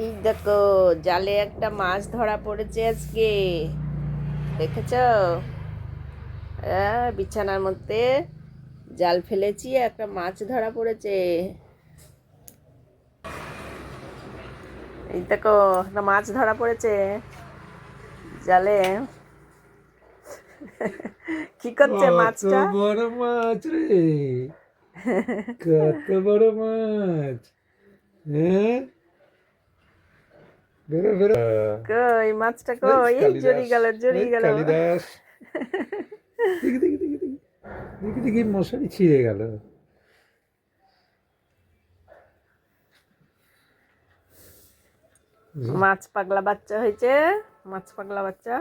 এই দেখো জালে একটা মাছ ধরা পড়েছে আজকে। দেখেছ? বিছানার মধ্যে জাল ফেলেছি একটা মাছ ধরা পড়েছে। এই দেখো একটা মাছ ধরা পড়েছে জালে। কি করছে মাছটা? বড় মাছ রে। কত বড় মাছ। হ্যাঁ? বেরো বেরো। কই মাছটা কই? এই জড়ি গেল জড়ি গেল। কালিদাস। দেখি দেখি দেখি দেখি। দেখি দেখি মশারি ছিঁড়ে গেল। মাছ পাগলা বাচ্চা হয়েছে মাছ পাগলা বাচ্চা।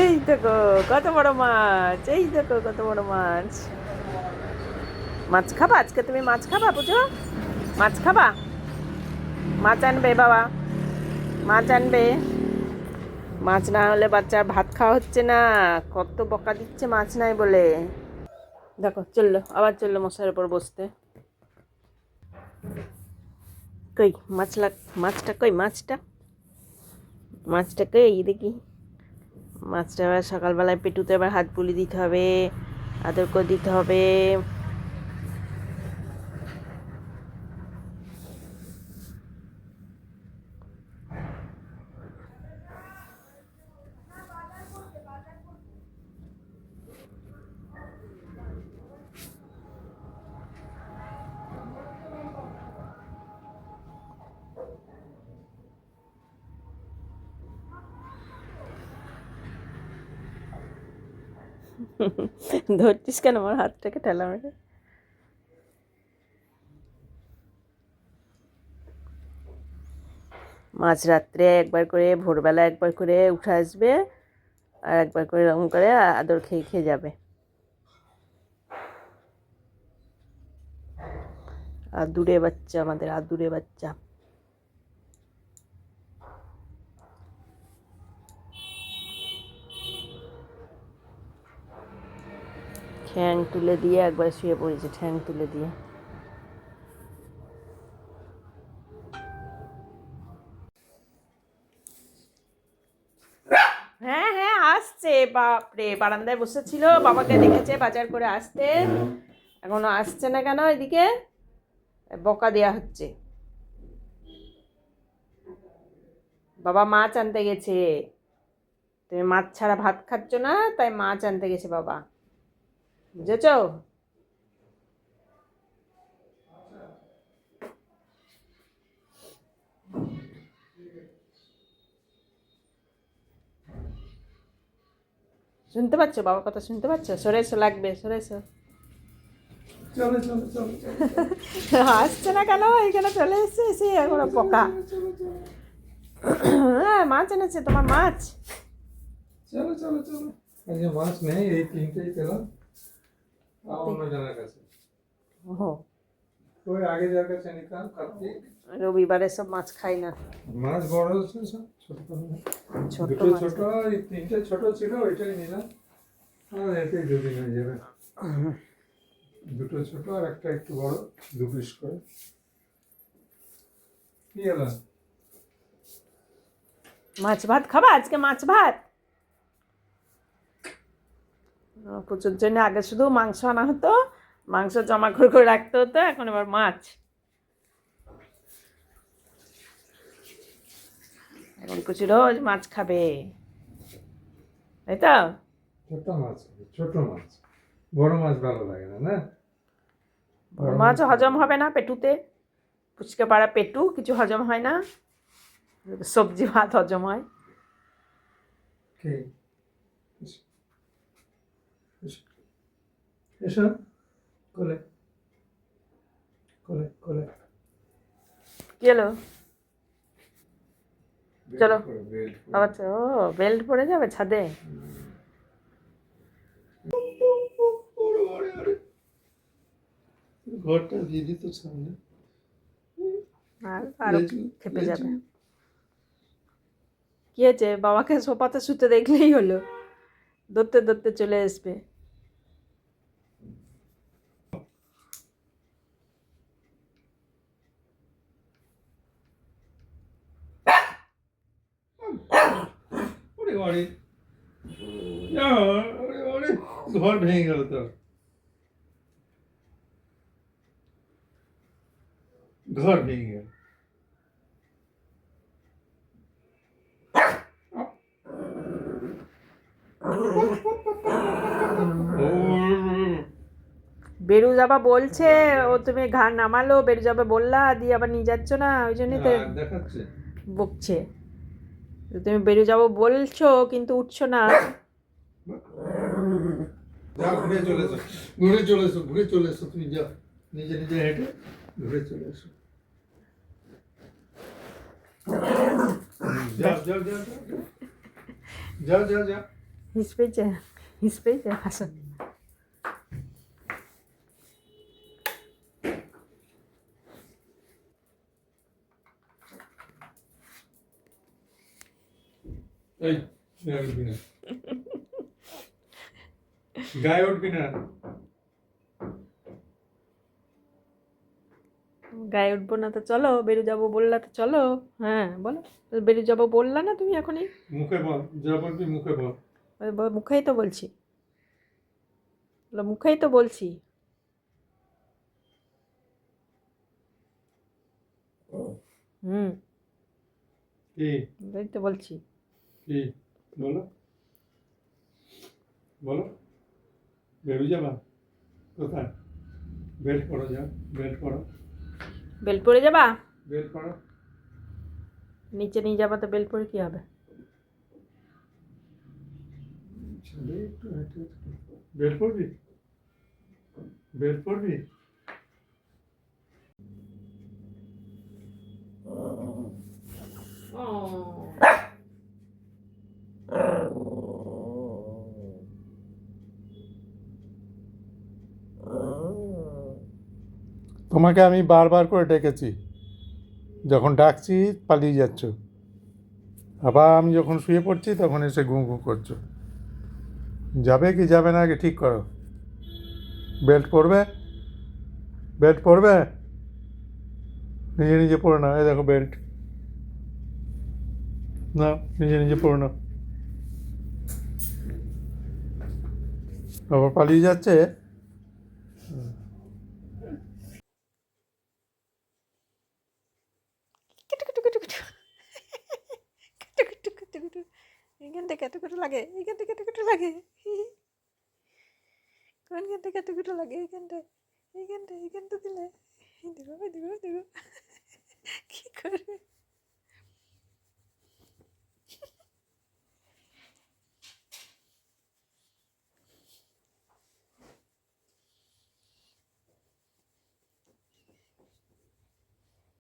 এই দেখো কত বড় মাছ এই দেখো কত বড় মাছ। মাছ খাবা? আজকে তুমি মাছ খাবা বুঝো? মাছ খাবা? মাছ আনবে বাবা। মাছ আনবে মাছ না হলে বাচ্চার ভাত খাওয়া হচ্ছে না। কত বকা দিচ্ছে মাছ নাই বলে। দেখো, চলল, আবার চলল মশার উপর বসতে। কই, মাছ লাগ, মাছটা কই, মাছটা? মাছটা কই দেখি। মাছটা আবার সকালবেলায় পেটুতে আবার হাত পুলি দিতে হবে, আদর করে দিতে হবে। ধরছিস কেন? আমার হাতটাকে ঠেলা মেরে। মাঝ রাত্রে একবার করে, ভোরবেলা একবার করে উঠে আসবে আর একবার করে এরকম করে আদর খেয়ে খেয়ে যাবে। আদুরে বাচ্চা আমাদের, আদুরে বাচ্চা। ঠ্যাং তুলে দিয়ে একবার শুয়ে পড়েছে ঠ্যাং তুলে দিয়ে। হ্যাঁ হ্যাঁ আসছে। বাপরে, বারান্দায় বসেছিল, বাবাকে দেখেছে, বাজার করে আসতে। এখনও আসছে না কেন এদিকে? বকা দেয়া হচ্ছে। বাবা মাছ আনতে গেছে। তুমি মাছ ছাড়া ভাত খাচ্ছ না, তাই মাছ আনতে গেছে বাবা। বুঝেছ? শুনতে পাচ্ছ? বাবার কথা শুনতে পাচ্ছ? সরে এসো লাগবে সরে এসো। আসছে না কেন? এখানে চলে এসছে এসে এখন পোকা। হ্যাঁ মাছ এনেছে তোমার মাছ। চলো চলো চলো। মাছ নেই এই তিনটেই পেলাম আর অন্য জনের কাছে ও ওই আগে যার কাছে নিতাম কার্তিক রবিবারে সব মাছ খাই না। মাছ বড় হচ্ছে সব ছোট ছোট দুটো ছোট এই তিনটে ছোট ছিল ওইটাই নিলাম। আর এতেই দুদিন হয়ে যাবে। দুটো ছোট আর একটা একটু বড় দু পিস করে। কি হলো? মাছ ভাত খাবা? আজকে মাছ ভাত? পুজোর জন্য আগে শুধু মাংস আনা হতো মাংস জমা করে করে রাখতে হতো এখন এবার মাছ। এখন কুচি রোজ মাছ খাবে। তাই তো? ছোট মাছ ছোট মাছ। বড় মাছ ভালো লাগে না না? বড় মাছ হজম হবে না পেটুতে। ফুচকে পাড়া পেটু কিছু হজম হয় না। সবজি ভাত হজম হয়। এসো। কোলে কোলে কোলে চলো। আবার ও বেল্ট পরে যাবে ছাদে। ঘরটা দিদি তো সামনে আর আরও খেপে যাবে কি হয়েছে বাবাকে সোফাতে শুতে দেখলেই হলো ধরতে ধরতে চলে আসবে ওরে ওরে ঘর ভেঙে গেল তো ঘর ভেঙে গেল। ও বেরু যাবা বলছে ও তুমি ঘা নামালো বেরু যাবে বললা দিয়ে আবার নিয়ে যাচ্ছ না ওই জন্যই তো বকছে। তো তুমি বেরিয়ে যাব বলছো কিন্তু উঠছো না। ঘুরে চলে এসো ঘুরে চলে এসো ঘুরে চলে এসো তুমি যাও। নিজে নিজে হেঁটে ঘুরে চলে এসো। যাও যাও যাও যাও, যাও যাও যাও। হিস। পেয়েছে এই গায়ে উঠবি না। গায়ে উঠবি না। গায়ে উঠবো না তো চলো বেরু যাব বললা তো চলো। হ্যাঁ বলো। বেরু যাব বললা না তুমি এখনই? মুখে বল যা বলবি মুখে বল। মুখেই তো বলছি। বলো, মুখেই তো বলছি। হুম। ওই তো বলছি। কি? বলো। বলো। বেরু যাবা? কোথায়? বেল্ট পরো যাও বেল্ট পরো। বেল পরে যাবা? বেল্ট পরো। নিচে নিয়ে যাবা তো বেল পরে কি হবে? বেল্ট পরবি? বেল্ট পরবি? তোমাকে আমি বারবার করে ডেকেছি। যখন ডাকছি, পালিয়ে যাচ্ছ। আবার আমি যখন শুয়ে পড়ছি, তখন এসে ঘুম ঘুম করছ। যাবে কি যাবে না, আগে ঠিক করো। বেল্ট পরবে? বেল্ট পরবে? নিজে নিজে পরে না এই দেখো বেল্ট। না নিজে নিজে পরে না আবার পালিয়ে যাচ্ছে। থেকে এতটুকু লাগে এইখান থেকে এতটুকু লাগে। কোনখান থেকে এতটুকু লাগে এইখানটা এইখানটা এইখান দিলে। দিলে দেখো দেখো দেখো